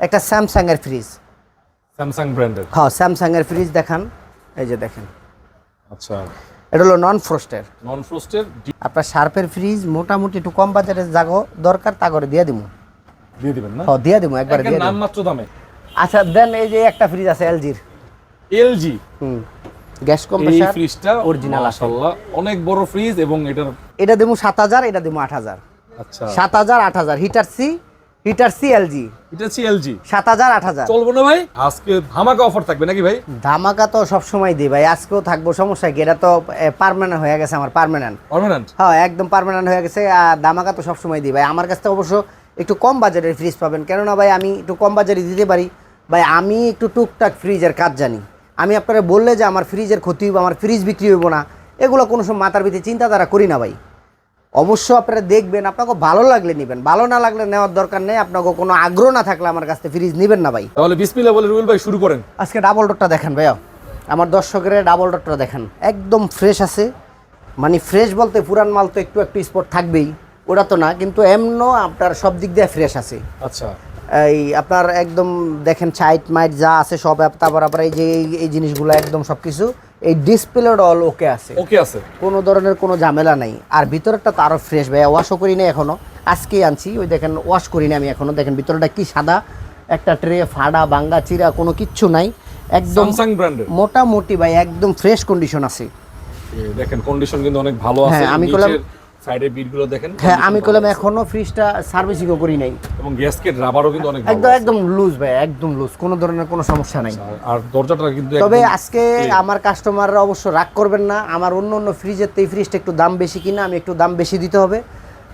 একটা স্যামসাং এর fridge Samsung ব্র্যান্ডের হ্যাঁ স্যামসাং এর ফ্রিজ দেখান। এই যে দেখেন। আচ্ছা। এটা হলো নন ফ্রস্টের নন ফ্রস্টের আপনার শার্পের ফ্রিজ মোটামুটি একটু কম বাজারে জাগো দরকার তা করে দিয়ে দিব দিয়ে দিবেন না? হ্যাঁ দিয়ে দিব একবার দিয়ে নাম মাত্র দামে। আচ্ছা দেন এই যে একটা ফ্রিজ আছে এলজির এলজি হুম। গ্যাস এই কম্প্রেসার ফ্রিজটা original আছে। মাশাআল্লাহ অনেক বড় ফ্রিজ এবং এটার এটা দেবো সাত হাজার এটা দেবো আট হাজার। আচ্ছা। সাত হাজার আট হাজার। Heater C heater C LG এটা হচ্ছে এলজি সাত হাজার আট হাজার। চলবো না ভাই? আজকে ধামাকা অফার থাকবে নাকি ভাই? ধামাকা তো সবসময় দিই ভাই আজকেও থাকব সমস্যা কি? এটা তো পার্মানেন্ট হয়ে গেছে আমার পার্মানেন্ট পার্মানেন্ট হ্যাঁ একদম পার্মানেন্ট হয়ে গেছে আর দামাকা তো সবসময় দিই ভাই। আমার কাছ থেকে অবশ্য একটু কম বাজারের ফ্রিজ পাবেন। কেননা ভাই আমি একটু কম বাজারে দিতে পারি। ভাই আমি একটু টুকটাক ফ্রিজের কাজ জানি। আমি আপনারা বললে যে আমার ফ্রিজের ক্ষতি হইব আমার ফ্রিজ বিক্রি হইব না এগুলো কোনো সময় মাথার ভিতরে চিন্তাধারা করি না ভাই। অবশ্য আপনারা দেখবেন আপনাকে ভালো লাগলে নেবেন। ভালো না লাগলে নেওয়ার দরকার নেই আপনাকে কোনো আগ্রহ না থাকলে আমার কাছ থেকে ফ্রিজ নেবেন না ভাই। তাহলে বিসমিল্লাহ বলে রুবেল ভাই শুরু করেন। আজকে ডাবল ডোরটা দেখেন ভাইয়া। আমার দর্শকের ডাবল ডোরটা দেখেন। একদম ফ্রেশ আছে। মানে ফ্রেশ বলতে পুরান মাল তো একটু একটু স্পট থাকবেই। ওটা তো না কিন্তু এমনও আপনার সব দিক দিয়ে ফ্রেশ আছে। আচ্ছা। এই আপনার একদম দেখেন সাইট মাইট যা আছে সব তারপর আপনার এই যে এই- এই জিনিসগুলো একদম সব কিছু এই ডিসপ্লে অল ওকে আছে। ওকে আছে। কোনো ধরনের কোনো ঝামেলা নাই। আর ভিতরটা তো আরও ফ্রেশ ভাইয়া ওয়াশও করি না এখনও। আজকেই আনছি ওই দেখেন ওয়াশ করি না আমি এখনও। দেখেন ভিতরটা কি সাদা একটা ট্রে ফাড়া বাঙ্গা চিরা কোনো কিচ্ছু নাই। একদম মোটামুটি ভাই একদম ফ্রেশ কন্ডিশন আছে। দেখেন কন্ডিশন কিন্তু অনেক ভালো আছে। হ্যাঁ, আমি করলাম- সাইডে বিটগুলো দেখেন। হ্যাঁ আমি করলাম এখনও ফ্রিজটা সার্ভিসিংও করি নাই। এবং গ্যাসকেট রাবারও কিন্তু অনেক একদম একদম লুজ ভাই একদম লুজ কোনো ধরনের কোনো সমস্যা নাই। আর- আর দরজাটা কিন্তু তবে আজকে আমার কাস্টমাররা অবশ্য রাগ করবেন না। আমার অন্য অন্য ফ্রিজের তো এই ফ্রিজটা একটু দাম বেশি কিনা আমি একটু দাম বেশি দিতে হবে।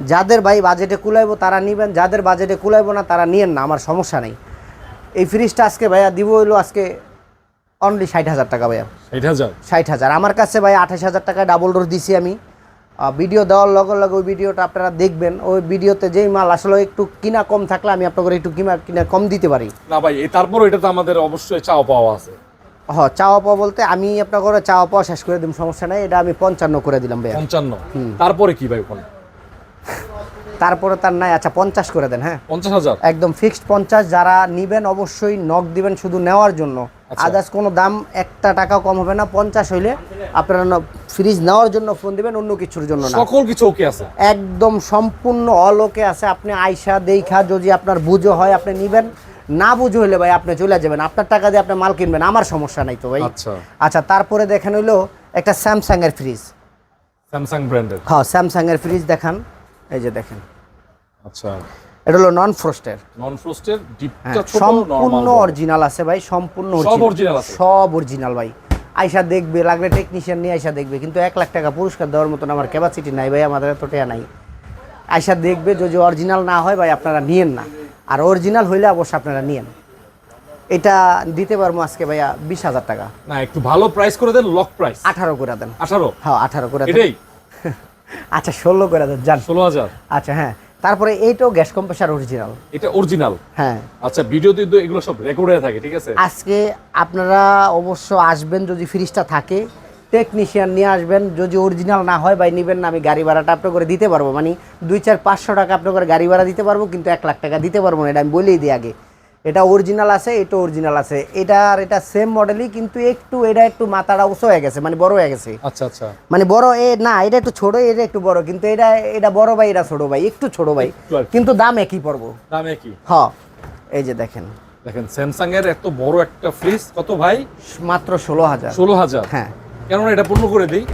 যাদের ভাই বাজেটে কুলাইবো তারা নিবেন। যাদের বাজেটে কুলাইবো না তারা নিয়েন না আমার সমস্যা নেই। এই ফ্রিজটা আজকে ভাইয়া দিব হইল আজকে অনলি ষাট হাজার টাকা ভাইয়া। ষাট হাজার? ষাট হাজার। আমার কাছে ভাই আঠাশ হাজার টাকায় ডাবল ডোর দিছি আমি। ভিডিও দেওয়ার লগে লগে ওই ভিডিওটা আপনারা দেখবেন। ওই ভিডিওতে যেই মাল আসলে একটু কিনা কম থাকলে আমি আপনাদের একটু কিনা কিনা কম দিতে পারি। না ভাই এ তারপরও এটা তো আমাদের অবশ্যই চাও পাওয়া আছে। হ চাওয়া পাওয়া বলতে আমি আপনার করে চাওয়া পাওয়া শেষ করে দিম সমস্যা নাই এটা আমি পঞ্চান্ন করে দিলাম ভাইয়া। পঞ্চান্ন? তারপরে কি ভাই ওখানে? তারপরে তার নাই আচ্ছা পঞ্চাশ করে দেন হ্যাঁ। পঞ্চাশ হাজার? একদম ফিক্সড পঞ্চাশ যারা নিবেন অবশ্যই নক দিবেন শুধু নেওয়ার জন্য। আদার্স কোনো দাম একটা টাকাও কম হবে না পঞ্চাশ হইলে আপনারা ফ্রিজ নেওয়ার জন্য ফোন দিবেন অন্য কিছুর জন্য না। সকল কিছু ওকে আছে। একদম সম্পূর্ণ অলোকে আছে। আপনি আইসা দেখা যদি আপনার বুঝো হয় আপনি নিবেন। না বুঝো হইলে ভাই আপনি চলে যাবেন। আপনার টাকা দিয়ে আপনি মাল কিনবেন আমার সমস্যা নাই তো ভাই। আচ্ছা। আচ্ছা তারপরে দেখেন হইল একটা স্যামসাং এর ফ্রিজ স্যামসাং ব্র্যান্ডের হ্যাঁ স্যামসাং এর ফ্রিজ দেখান। এই যে দেখেন। আচ্ছা। এটা হলো নন ফ্রস্টের নন ফ্রস্টের ডিপটা ছোট সম্পূর্ণ অরিজিনাল আছে ভাই সম্পূর্ণ আছে? সব অরিজিনাল ভাই। আইসা দেখবে লাগলে টেকনিশিয়ান নিয়ে আইসা দেখবে কিন্তু এক লাখ টাকা পুরস্কার দেওয়ার মতন আমার ক্যাপাসিটি নাই ভাই আমাদের এত টাকা নাই। আইসা দেখবে যদি অরিজিনাল না হয় ভাই আপনারা নিয়েন না। আর অরিজিনাল হইলে অবশ্যই আপনারা নিয়েন। এটা দিতে পারব আজকে ভাইয়া বিশ হাজার টাকা। না একটু ভালো প্রাইস করে দেন লক প্রাইস আঠারো করে দেন। আঠারো? হ্যাঁ আঠারো করে দেন। আচ্ছা ষোলো করে দেন যান। ষোলো হাজার? আচ্ছা হ্যাঁ। তারপরে এইটাও গ্যাস কম্প্রেসার অরিজিনাল এটা অরিজিনাল হ্যাঁ। আচ্ছা ভিডিওতে তো এগুলো সব রেকর্ড হয়ে থাকে ঠিক আছে? আজকে আপনারা অবশ্য আসবেন যদি ফ্রিজটা থাকে টেকনিশিয়ান নিয়ে আসবেন যদি অরিজিনাল না হয় ভাই নেবেন না আমি গাড়ি ভাড়াটা আপনার করে দিতে পারব। মানে দুই চার পাঁচশো টাকা আপনার করে গাড়ি ভাড়া দিতে পারব কিন্তু এক লাখ টাকা দিতে পারব না এটা আমি বলেই দিই আগে। এটা অরিজিনাল আছে এটা অরিজিনাল আছে। এটা আর এটা সেম মডেলই কিন্তু একটু এটা একটু মাথাটা উঁচু হয়ে গেছে মানে বড় হয়ে গেছে। আচ্ছা আচ্ছা। মানে বড় এ না এটা একটু ছোট এটা একটু বড় কিন্তু এটা এটা বড় ভাই এটা ছোট ভাই একটু ছোট ভাই। কিন্তু দাম একই পড়ব। দাম একই। হ। এই যে দেখেন। দেখেন স্যামসাং এর এত বড় একটা ফ্রিজ কত ভাই? মাত্র ষোলো হাজার। ষোলো হাজার? হ্যাঁ। কেননা এটা পূর্ণ করে দিই।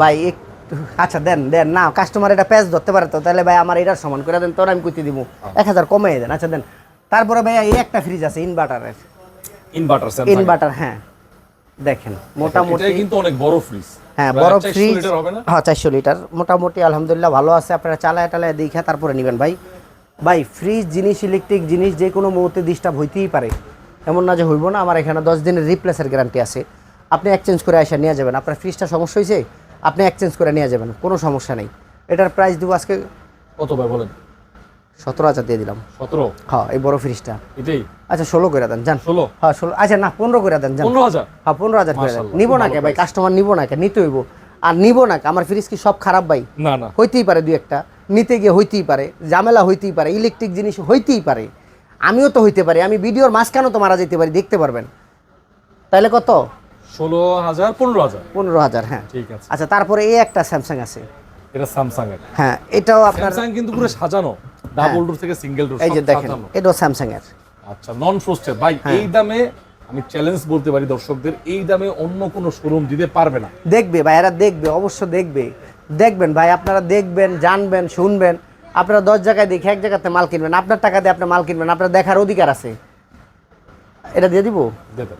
ভাই একটু আচ্ছা দেন দেন না কাস্টমার এটা প্যাচ ধরতে পারে তো তাহলে ভাই আমার এটার সমান করে দেন তোর আমি কুইতে দিব এক হাজার কমিয়ে দেন। আচ্ছা দেন তারপরে ভাইয়া এই একটা ফ্রিজ আছে ইনভার্টারের ইনভার্টার ইনভার্টার হ্যাঁ। দেখেন মোটামুটি কিন্তু অনেক বড় ফ্রিজ হ্যাঁ বড় ফ্রিজ হবে না? হ্যাঁ চারশো লিটার মোটামুটি আলহামদুলিল্লাহ ভালো আছে। আপনারা চালায় টালায় দেখে তারপরে নেবেন। ভাই ভাই ফ্রিজ জিনিস ইলেকট্রিক জিনিস যে কোনো মুহূর্তে ডিস্টার্ব হইতেই পারে। এমন না যে হইব না আমার এখানে দশ দিনের রিপ্লেসের গ্যারান্টি আছে। আপনি এক্সচেঞ্জ করে আসা নিয়ে যাবেন। আপনার ফ্রিজটা সমস্যা হয়েছে আপনি এক্সচেঞ্জ করে নিয়ে যাবেন। কোনো সমস্যা নেই। এটার প্রাইস দেবো আজকে কত ভাই বলেন? সতেরো হাজার দিয়ে দিলাম। সতেরো? হ্যাঁ এই বড় ফ্রিজটা। এটাই? আচ্ছা ষোলো করে দেন যান ষোলো? হ্যাঁ ষোলো আচ্ছা না পনেরো করে দেন যান পনেরো হাজার? হ্যাঁ পনেরো হাজার করে দেন। নিবো না কে ভাই? কাস্টমার নিবো না কে নিতে হইব। আর নিবো না কে আমার ফ্রিজ কি সব খারাপ ভাই? না না। হইতেই পারে দুই একটা। নিতে গিয়ে হইতেই পারে। ঝামেলা হইতেই পারে। ইলেকট্রিক জিনিস হইতেই পারে। আমিও তো হইতে পারি। আমি ভিডিওর মাঝখানেও তো মারা যেতে পারি দেখতে পারবেন। তাহলে কত? ষোলো হাজার পনেরো হাজার। পনেরো হাজার হ্যাঁ। ঠিক আছে। আচ্ছা তারপরে এই একটা স্যামসাং আছে। এটা স্যামসাং হ্যাঁ এটাও আপনার স্যামসাং কিন্তু পুরো সাজানো। ডাবল ডোর থেকে সিঙ্গেল ডোর এই যে দেখেন এটাও স্যামসাং এর। আচ্ছা নন ফ্রস্টেড ভাই হ্যাঁ। এই দামে আমি চ্যালেঞ্জ বলতে পারি দর্শকদের এই দামে অন্য কোনো শোরুম দিতে পারবে না। দেখবে ভাই এরা দেখবে অবশ্য দেখবে। দেখবেন ভাই আপনারা দেখবেন জানবেন শুনবেন। আপনারা দশ জায়গায় দেখে এক জায়গাতে মাল কিনবেন। আপনার টাকা দিয়ে আপনি মাল কিনবেন আপনার দেখার অধিকার আছে। এটা দিয়ে দিব? দেবেন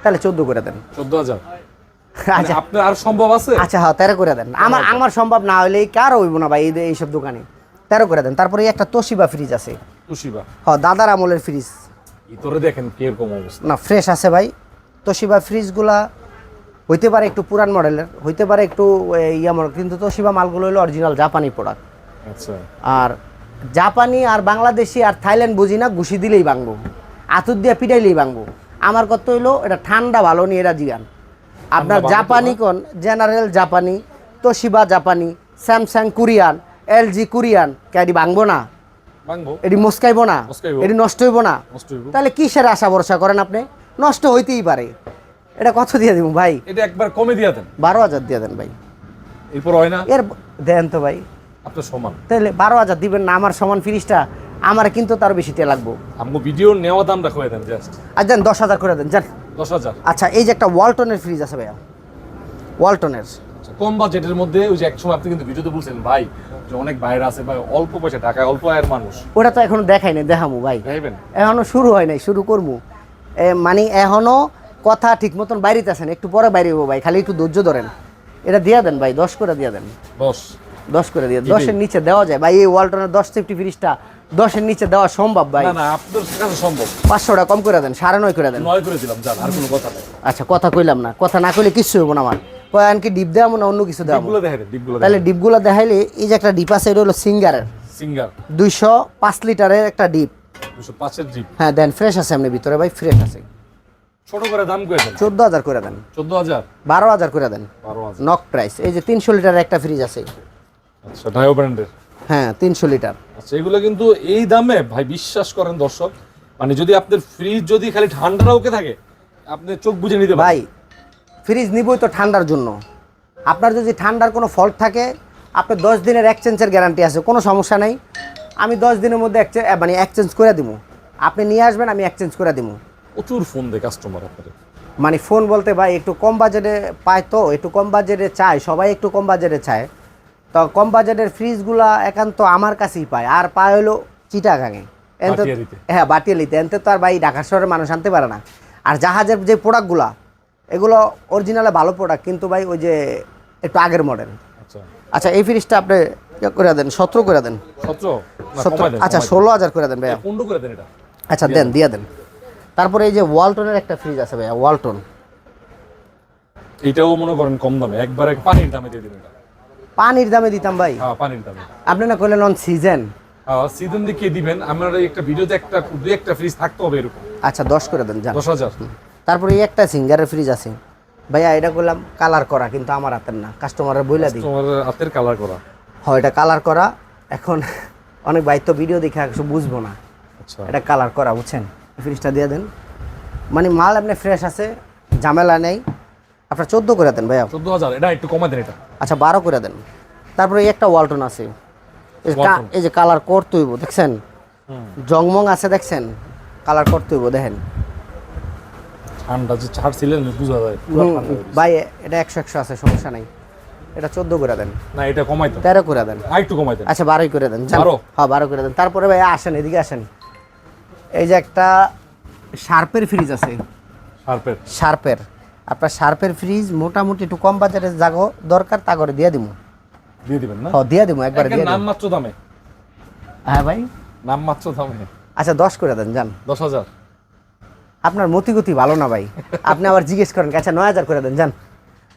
তাহলে চোদ্দ করে দেন। চোদ্দ হাজার। আচ্ছা। আপনার আর সম্ভব আছে? আচ্ছা হ্যাঁ তেরো করে দেন। আমার আমার সম্ভব না হলে কার হইব না ভাই এই এইসব দোকানে। তেরো করে দেন। তারপরে একটা তোশিবা ফ্রিজ আছে। তুষিবা হ দাদার আমলের ফ্রিজ ভিতরে দেখেন কীরকম অবস্থা। না ফ্রেশ আছে ভাই। তোশিবা ফ্রিজগুলা হইতে পারে একটু পুরান মডেলের হইতে পারে একটু ইয়া মডেল কিন্তু তোশিবা মালগুলো হলো অরিজিনাল জাপানি প্রোডাক্ট আচ্ছা। আর জাপানি আর বাংলাদেশি আর থাইল্যান্ড বুঝি না ঘুষি দিলেই ভাঙবো। আতুর দিয়ে পিটাইলেই ভাঙবো। আমার কত হইল এটা ঠান্ডা ভালো নিয়ে এরা জিগান। আপনার জাপানি কোন? জেনারেল জাপানি তোশিবা জাপানি স্যামসাং কোরিয়ান এলজি কোরিয়ান ক্যাডি ভাঙবো না? এটি মস্কাইবো না? এটি নষ্ট হইব না। তাহলে কিসের আশা ভরসা করেন আপনি? নষ্ট হইতেই পারে। এটা কত দিয়ে দিব ভাই? এটা একবার কমে দিয়ে দেন। বারো হাজার দিয়ে দেন ভাই। এরপর হয় না? এর দেন তো ভাই। আপনার সমান। তাহলে বারো হাজার দিবেন না আমার সমান ফিরিসটা আমার কিন্তু তার বেশি টিয়া লাগবো। আমগো ভিডিও নেওয়া দাম রাখো দেন জাস্ট আর দেন দশ হাজার করে দেন যান। দশ হাজার। আচ্ছা এই যে একটা ওয়ালটনের ফ্রিজ আছে ভাইয়া ওয়ালটনের। আচ্ছা, কম বাজেটের মধ্যে ওই যে একসময় আপনি কিন্তু ভিডিওতে বলছেন ভাই যে অনেক বাইরে আছে ভাই অল্প পয়সা টাকায় অল্প আয়ের মানুষ। ওটা তো এখনও দেখাই নাই দেখামু ভাই। এখনও শুরু হয় নাই শুরু করব মানে এখনও কথা ঠিক মতন বাইরেতে আছেন একটু পরে বাইরে হব ভাই খালি একটু ধৈর্য ধরেন। এটা দিয়া দেন ভাই দশ করে দিয়া দেন। দশ। দশ করে দিয়ে দশের নিচে দেওয়া যায়। ভাই এই ওয়ালটনের দশ সেফটি ফ্রিজটা দশের নিচে দেওয়া সম্ভব ভাই। না আপনার কাছে সম্ভব। পাঁচশো টাকা কম করে দেন সাড়ে নয় করে দেন। নয় করে দিলাম আর কোনো কথা নেই। আচ্ছা কথা কইলাম না কথা না কইলে কিচ্ছু হব না আমার। কয়ান কি ডিপ দেওয়া না অন্য কিছু দেওয়া তাহলে ডিপগুলো দেখাইলে এই যে একটা ডিপ আছে এটা হলো সিঙ্গারের। সিঙ্গার। দুইশো পাঁচ লিটারের একটা ডিপ। দুশো পাঁচের জিপ হ্যাঁ দেন ফ্রেশ আছে এমনি ভিতরে ভাই ফ্রেশ আছে। ছোট করে দাম করে দেন। চোদ্দ হাজার করে দেন। চোদ্দ হাজার? বারো হাজার করে দেন। নক প্রাইস এই যে তিনশো লিটারের একটা ফ্রিজ আছে। আচ্ছা ডায়ো ব্র্যান্ডের হ্যাঁ তিনশো লিটার। আচ্ছা এগুলো কিন্তু এই দামে ভাই বিশ্বাস করেন দর্শক মানে যদি আপনার ফ্রিজ যদি খালি ঠান্ডা ওকে থাকে আপনি চোখ বুঝে নিতে ভাই ফ্রিজ নিবই তো ঠান্ডার জন্য। আপনার যদি ঠান্ডার কোনো ফল্ট থাকে আপনার দশ দিনের এক্সচেঞ্জের গ্যারান্টি আছে কোনো সমস্যা নেই। আমি দশ দিনের মধ্যে মানে এক্সচেঞ্জ করে দিব। আপনি নিয়ে আসবেন আমি এক্সচেঞ্জ করে দিব। প্রচুর ফোন দেয় কাস্টমার আপনাদের। মানে ফোন বলতে ভাই একটু কম বাজেটে পায় তো একটু কম বাজেটে চায় সবাই একটু কম বাজেটে চায়। তো কম বাজেটের ফ্রিজগুলা একান্ত আমার কাছেই পায় আর পায় হলো চিটাগাঙে। হ্যাঁ বাটিয়ালিতে। এনতে তো আর ভাই ঢাকা শহরের মানুষ আনতে পারে না। আর জাহাজের যে প্রোডাক্টগুলা এগুলো অরিজিনালে ভালো প্রোডাক্ট কিন্তু ভাই ওই যে একটু আগের মডেল আচ্ছা। আচ্ছা এই ফ্রিজটা আপনি ইয়ে করে দেন সতেরো করে দেন। সতেরো? আচ্ছা ষোলো হাজার করে দেন ভাইয়া। পনেরো করে দেন এটা। আচ্ছা দেন দিয়ে দেন। তারপরে এই যে ওয়ালটনের একটা ফ্রিজ আছে ভাইয়া ওয়ালটন এটাও মনে করেন কম দামে একবারে পানির দামে দিয়ে এটা। পানির দামে দিতাম ভাই। হ্যাঁ পানির দামে। আপনি না করলেন অন সিজন সিজন দেখিয়ে দিবেন? আমার একটা ভিডিওতে একটা দুই একটা ফ্রিজ থাকতে হবে এরকম। আচ্ছা দশ করে দেন যান। দশ হাজার। তারপরে এই একটা সিঙ্গারের ফ্রিজ আছে। ভাইয়া এটা করলাম কালার করা কিন্তু আমার হাতের না। কাস্টমারের বইলা দিই। তোমার হাতের কালার করা। হয় এটা কালার করা। এখন অনেক ভাই তো ভিডিও দেখে কিছু বুঝব না। আচ্ছা। এটা কালার করা বুঝছেন? ফ্রিজটা দিয়ে দেন। মানে মাল আপনি ফ্রেশ আছে ঝামেলা নেই। আপনার চোদ্দ করে দেন ভাইয়া। চোদ্দ হাজার এটা একটু কমায় দেন এটা। আচ্ছা বারো করে দেন। তারপরে এই একটা ওয়ালটন আছে। এই যে কা- এই যে কালার করতে হইব দেখছেন? জংমং আছে দেখছেন? কালার করতে হইব দেখেন। ঠান্ডা যে ছাড়ছিলেন বোঝা যায়। ভাই এটা একশো একশো আছে সমস্যা নাই। এটা চোদ্দ করে দেন। না এটা কমাই দেন। তেরো করে দেন। আর একটু কমাই দেন। আচ্ছা বারোই করে দেন। বারো? হ্যাঁ বারো করে দেন। তারপরে ভাই আসেন এদিকে আসেন। এই যে একটা শার্পের ফ্রিজ আছে। শার্পের? শার্পের। আপনার শার্পের ফ্রিজ মোটামুটি একটু কম বাজারে জাগো দরকার তা করে দিয়ে দিব দিয়ে দিবেন না? হ্যাঁ দিয়ে দিব একবার দিয়ে নাম মাত্র দামে। হ্যাঁ ভাই। নাম মাত্র দামে। আচ্ছা দশ করে দেন যান দশ হাজার? আপনার মতিগতি ভালো না ভাই। আপনি আবার জিজ্ঞেস করেন আচ্ছা নয় হাজার করে দেন যান।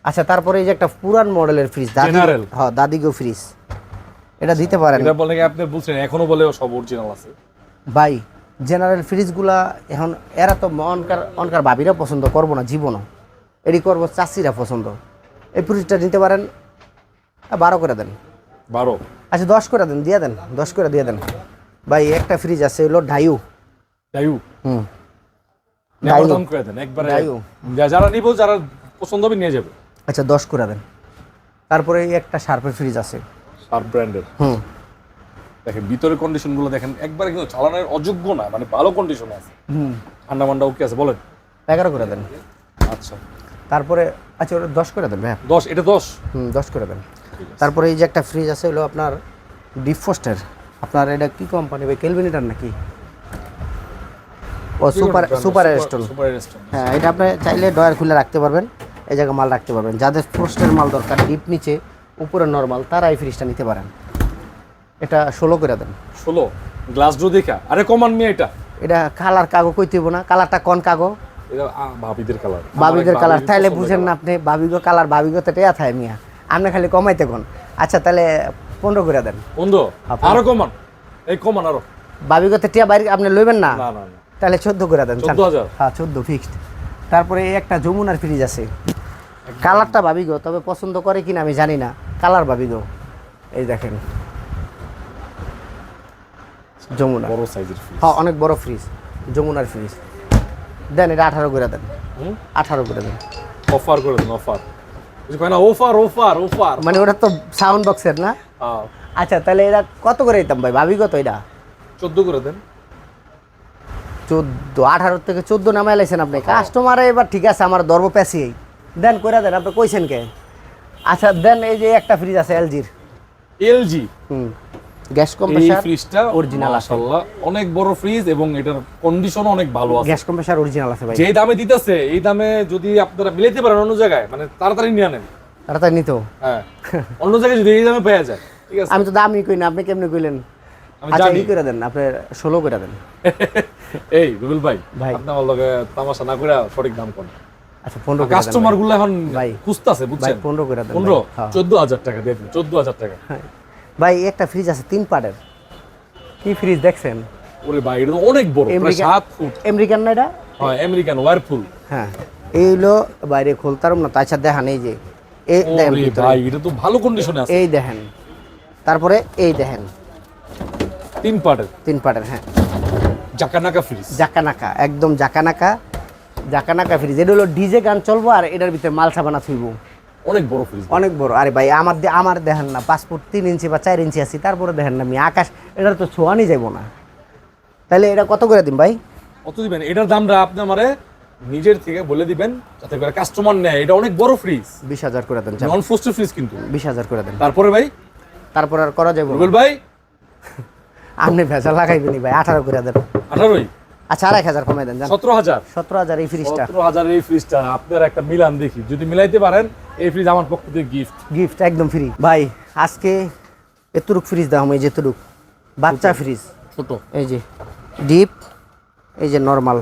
আচ্ছা তারপরে এই যে একটা পুরান মডেলের ফ্রিজ দাদি? হ্যাঁ দাদিগো ফ্রিজ এটা দিতে পারেন। এটা বলে আপনি বলছেন? এখনও বলে সব অরিজিনাল আছে। ভাই জেনারেল ফ্রিজগুলা এখন এরা তো অনকার অনকার ভাবিরা পছন্দ করব না জীবনও। এটি করব চাষিরা পছন্দ। এই ফ্রিজটা নিতে পারেন বারো করে দেন। বারো? আচ্ছা দশ করে দেন দিয়ে দেন দশ করে দিয়ে দেন। ভাই একটা ফ্রিজ আছে হলো ঢাইউ ডাইউ হুম। নেবার করে দেন একবারে। যারা নিব যারা পছন্দ হবে নিয়ে যাবে। আচ্ছা দশ করে দেন। তারপরে এই একটা শার্পের ফ্রিজ আছে। শার্প ব্র্যান্ডের। হুম। দেখেন ভিতরের কন্ডিশনগুলো দেখেন একবারে কিন্তু চালানোর অযোগ্য না মানে ভালো কন্ডিশনে আছে। হুম। ঠান্ডা মান্ডা ওকে আছে বলেন। এগারো করে দেন। আচ্ছা। তারপরে আচ্ছা ওটা দশ করে দেন ভাইয়া। দশ এটা দশ? হুম দশ করে দেন। তারপরে এই যে একটা ফ্রিজ আছে হলো আপনার ডিপ ফোস্টের আপনার এটা কি কোম্পানি ভাই কেলভিনিটার নাকি? ও সুপার সুপার এস্টন হ্যাঁ এটা আপনি চাইলে ডয়ার খুলে রাখতে পারবেন এই জায়গায় মাল রাখতে পারবেন। যাদের ফোস্টের মাল দরকার ডিপ নিচে উপরে নর্মাল তারা এই ফ্রিজটা নিতে পারেন। এটা ষোলো করে দেন। ষোলো? গ্লাস দেখা? আরে কমান মিয়া এটা। এটা কালার কাগো কই দিব না কালারটা কোন কাগো? ভাবিদের কালার। বাবিগের কালার তাইলে বুঝেন না আপনি বাবিগো কালার বাবিগো তো টেয়া থায় মিয়া। আপনি খালি কমাইতে কোন। আচ্ছা তাহলে পনেরো করে দেন। বন্ধু আরও কমান। এই কমান আরও। বাবিগোতে টিয়া বাইরে আপনি লইবেন না না না। তাহলে চোদ্দ করে দেন 14,000? হ্যাঁ চোদ্দ ফিক্সড তারপরে একটা যমুনার ফ্রিজ আছে। কালারটা ভাবি গো তবে পছন্দ করে কিনা আমি জানি না। কালার ভাবি গো। এই দেখেন। যমুনা। বড় সাইজের ফ্রিজ হ্যাঁ অনেক বড় ফ্রিজ যমুনার ফ্রিজ দেন এটা আঠারো করে দেন। আঠারো করে দেন। অফার করে দেন অফার অফার অফার অফার মানে ওটা তো সাউন্ড বক্সের না? আচ্ছা তাহলে এটা কত করে দিতাম ভাই? ভাবি কত এটা। চোদ্দ করে দেন। চোদ্দ আঠারো থেকে চোদ্দ নামাই লাইছেন আপনি। কাস্টমারে এবার ঠিক আছে আমার দর্ব পেঁচিয়েই দেন করে দেন আপনি কইছেন কে? আচ্ছা দেন এই যে একটা ফ্রিজ আছে এলজির এলজি হুম। গ্যাস কম্প্রেসার ফ্রিজটা original আছে। মাশাআল্লাহ অনেক বড় ফ্রিজ এবং এটার কন্ডিশন অনেক ভালো আছে। গ্যাস কম্প্রেসার অরিজিনাল আছে ভাই। যে দামে দিতেছে এই দামে যদি আপনারা মিলাইতে পারেন অন্য জায়গায় মানে তাড়াতাড়ি নিয়ে নেন তাড়াতাড়ি নিত। হ্যাঁ। অন্য জায়গায় যদি এই দামে পাওয়া যায় ঠিক আছে? আমি তো দামই কই না আপনি কেমনে কইলেন? আচ্ছা ই করে দেন? আপনি ষোলো করে দেন। এই রুবেল ভাই ভাই। আপনি আমার লগে তামাশা না করে সঠিক দাম কোন? আচ্ছা পনেরো কাস্টমারগুলো এখন ভাই। বুঝছেন? পনেরো করে দেন পনেরো হ্যাঁ। চোদ্দ হাজার টাকা দিয়ে দিন চোদ্দ হাজার টাকা। হ্যাঁ। ভাই একটা ফ্রিজ আছে তিন পার্টের কি ফ্রিজ দেখছেন? ওরে ভাই এটা অনেক বড় প্রায় সাত ফুট। আমেরিকান না এটা? হ্যাঁ আমেরিকান ওয়ারফুল হ্যাঁ। এই হলো বাইরে খুলতারম না তাছাড়া দেখান এই যে। এই দেখেন ভাই এটা তো ভালো কন্ডিশনে আছে। এই দেখেন। তারপরে এই দেখেন। তিন পার্টের তিন পার্টের হ্যাঁ। জাকানাকা ফ্রিজ জাকানাকা একদম জাকানাকা। জাকানাকা ফ্রিজ এটা হলো ডিজে গান চলবো আর এটার ভিতরে মাল সাবানা থুইব। অনেক বড় ফ্রিজ অনেক বড়। আরে ভাই আমার আমার দেখেন না পাসপোর্ট তিন ইঞ্চি বা চার ইঞ্চি আছি তারপরে দেখেন না আমি আকাশ এটার তো ছোঁয়ানি যাব না। তাহলে এটা কত করে দিন ভাই? কত দিবেন? এটার দামটা আপনি আমারে নিজের থেকে বলে দিবেন যাতে করে কাস্টমার নেয়। এটা অনেক বড় ফ্রিজ বিশ হাজার করে দেন নন ফ্রোস্টেড ফ্রিজ কিন্তু। বিশ হাজার করে দেন। তারপরে ভাই? তারপর আর করা যাবে। রুবেল ভাই? আপনি ভেজা লাগাইবেনি ভাই আঠারো করে দেন। আঠারোই? আচ্ছা আর এক হাজার কমাই দেন সতেরো হাজার? সতেরো হাজার এই ফ্রিজটা সতেরো হাজার এই ফ্রিজটা আপনার একটা মিলান দেখি। যদি মিলাইতে পারেন এই ফ্রিজ আমার পক্ষ থেকে গিফট গিফট একদম ফ্রি ভাই আজকে এতটুক ফ্রিজ দাম এই বাচ্চা ফ্রিজ ছোট। এই যে ডিপ এই যে নর্মাল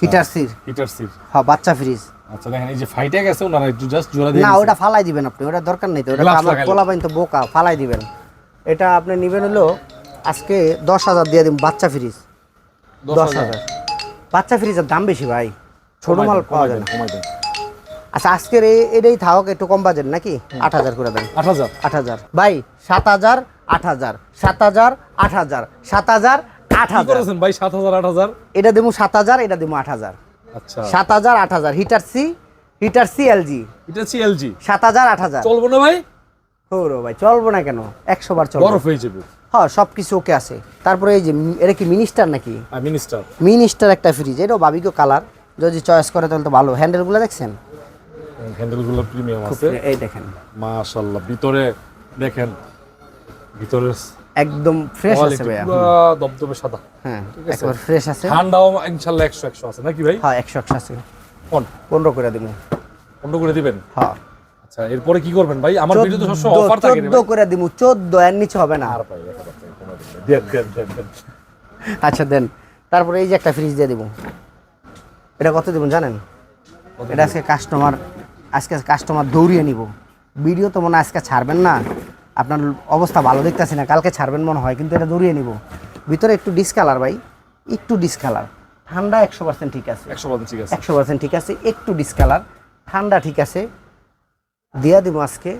হিটার সির হিটার সিট হ্যাঁ বাচ্চা ফ্রিজ আচ্ছা দেখেন এই যে ফাইটে গেছে ওনারা একটু জাস্ট জোড়া দিয়ে না ওটা ফালাই দিবেন আপনি ওটা দরকার নেই তো ওটা আমার লাগাইলেন। পোলা তো বোকা ফালাই দিবেন। এটা আপনি নেবেন হলো আজকে দশ হাজার দিয়ে দিন বাচ্চা ফ্রিজ। দশ হাজার। বাচ্চা ফ্রিজের দাম বেশি ভাই। ছোট মাল পাওয়া যায় না। আচ্ছা আজকের এই এটাই থাক একটু কম বাজেট নাকি? আট হাজার করে দেন। আট হাজার। আট হাজার। ভাই সাত হাজার আট হাজার। সাত হাজার আট হাজার। সাত হাজার আট হাজার। ভাই? সাত হাজার আট হাজার? এটা দেবো সাত হাজার এটা দেবো আট হাজার। আচ্ছা। সাত হাজার আট হাজার। Heater C heater C LG এটা হচ্ছে এলজি সাত হাজার আট হাজার। চলবো না ভাই? হৌরো ভাই চলবো না কেন? একশো বার চলবো। বরফ হয়ে যাবে। হ্যাঁ সব কিছু ওকে আছে। তারপরে এই যে এটা কি মিনিস্টার নাকি? মিনিস্টার মিনিস্টার একটা ফ্রিজ এটাও বাবিকো কালার যদি চয়েস করে তাহলে তো ভালো। হ্যান্ডেলগুলো দেখছেন? হ্যান্ডেলগুলো প্রিমিয়াম আছে। এই দেখেন। মাশাআল্লাহ ভিতরে দেখেন ভিতরে একদম ফ্রেশ আছে ভাইয়া। দবদবে সাদা। হ্যাঁ। একবার ফ্রেশ আছে। ঠান্ডাও ইনশাল্লাহ একশো একশো আছে। নাকি ভাই? হ্যাঁ একশো একশো আছে। কোন? পনেরো করে দিব। বন্ধ করে দিবেন? হ্যাঁ। আচ্ছা এরপরে কি করবেন ভাই? আমার ভিডিও তো সবসময় অফার থাকে রে চোদ্দ ভাই। করে দিব চোদ্দ এর নিচে হবে না। আর ভাই দিন। দেন, দেন। আচ্ছা দেন। তারপরে এই যে একটা ফ্রিজ দিয়ে দিব এটা কত দেবেন জানেন? এটা আজকে কাস্টমার আজকে কাস্টমার দৌড়িয়ে নিব। ভিডিও তো মনে হয় আজকে ছাড়বেন না। আপনার অবস্থা ভালো দেখতেছি না কালকে ছাড়বেন মনে হয় কিন্তু এটা দৌড়িয়ে নিব। ভিতরে একটু ডিসকালার ভাই একটু ডিসকালার ঠান্ডা একশো পার্সেন্ট ঠিক আছে। একশো পার্সেন্ট ঠিক আছে। একশো পার্সেন্ট ঠিক আছে একটু ডিসকালার ঠান্ডা ঠিক আছে দিয়া দিব আজকে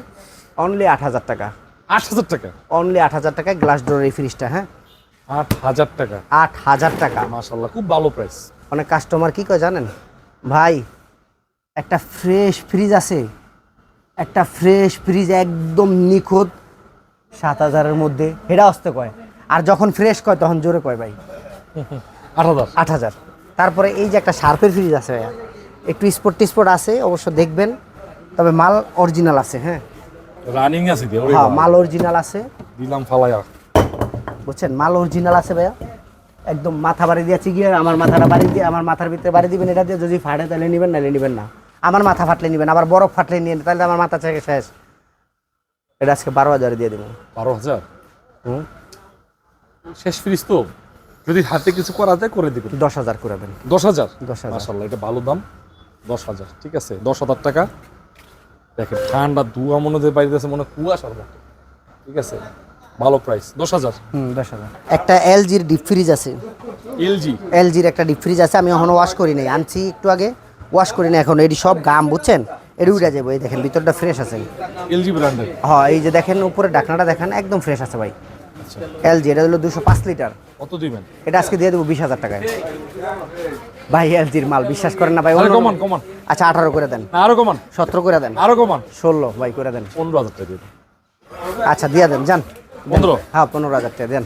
অনলি আট হাজার টাকা। আট হাজার টাকা? অনলি আট হাজার টাকায় গ্লাস ডোরের এই ফ্রিজটা হ্যাঁ? আট হাজার টাকা। আট হাজার টাকা। মাশাল্লাহ খুব ভালো প্রাইস অনেক কাস্টমার কি কয় জানেন? ভাই একটা ফ্রেশ ফ্রিজ আছে। একটা ফ্রেশ ফ্রিজ একদম নিখুঁত। সাত হাজারের মধ্যে। হেডা আসতে কয়। আর যখন ফ্রেশ কয় তখন জোরে কয় ভাই। আট হাজার? আট হাজার। তারপরে এই যে একটা শার্পের ফ্রিজ আছে ভাইয়া একটু স্পোর্ট টিস্পোর্ট আছে অবশ্য দেখবেন। তবে মাল অরিজিনাল আছে হ্যাঁ। রানিং আছে হ্যাঁ মাল অরিজিনাল আছে। দিলাম ফালাইয়া। বুঝছেন? মাল অরিজিনাল আছে ভাইয়া। একদম মাথা বাড়ি দিয়েছি গিয়ে আমার মাথাটা বাড়ি দিয়ে আমার মাথার ভিতরে বাড়ি দিবেন এটা দিয়ে যদি ফাটে তাহলে নেবেন নাহলে নেবেন না। আমার মাথা ফাটলে নেবেন আবার বরফ ফাটলে নিয়ে তাহলে আমার মাথা থেকে শেষ। এটা আজকে বারো হাজারে দিয়ে দেবো। বারো হাজার? হুম? শেষ ফ্রিজ তো। যদি হাতে কিছু করা যায় করে দিবেন। দশ হাজার করে দেন। দশ হাজার? দশ হাজার। এটা ভালো দাম। দশ হাজার ঠিক আছে? দশ হাজার টাকা। দেখেন ঠান্ডা ধুয়া মনে হয় বাইরেছে মনে হয় কুয়াশার মতো ঠিক আছে? ভালো প্রাইস দশ হাজার। হুম দশ হাজার। একটা এলজির ডিপ ফ্রিজ আছে। এলজি? এলজির একটা ডিপ ফ্রিজ আছে আমি এখনও ওয়াশ করি নাই। আনছি একটু আগে ওয়াশ করি না এখন। এটি সব গাম বুঝছেন? এটি উঠে যাব এই দেখেন ভিতরটা ফ্রেশ আছে। এলজি ব্র্যান্ডের হ্যাঁ এই যে দেখেন উপরে ডাকনাটা দেখেন একদম ফ্রেশ আছে ভাই। এলজি এটা হলো দুশো পাঁচ লিটার। কত দিবেন? এটা আজকে দিয়ে দেবো বিশ হাজার টাকায়। ভাই এলজির মাল বিশ্বাস করেন না ভাই কমান কমান। আচ্ছা আঠারো করে দেন। আরও কমান। সতেরো করে দেন। আরও কমান। ষোলো ভাই করে দেন। পনেরো হাজার টাকা আচ্ছা দিয়ে দেন যান। পনেরো? হ্যাঁ পনেরো হাজার টাকা দেন।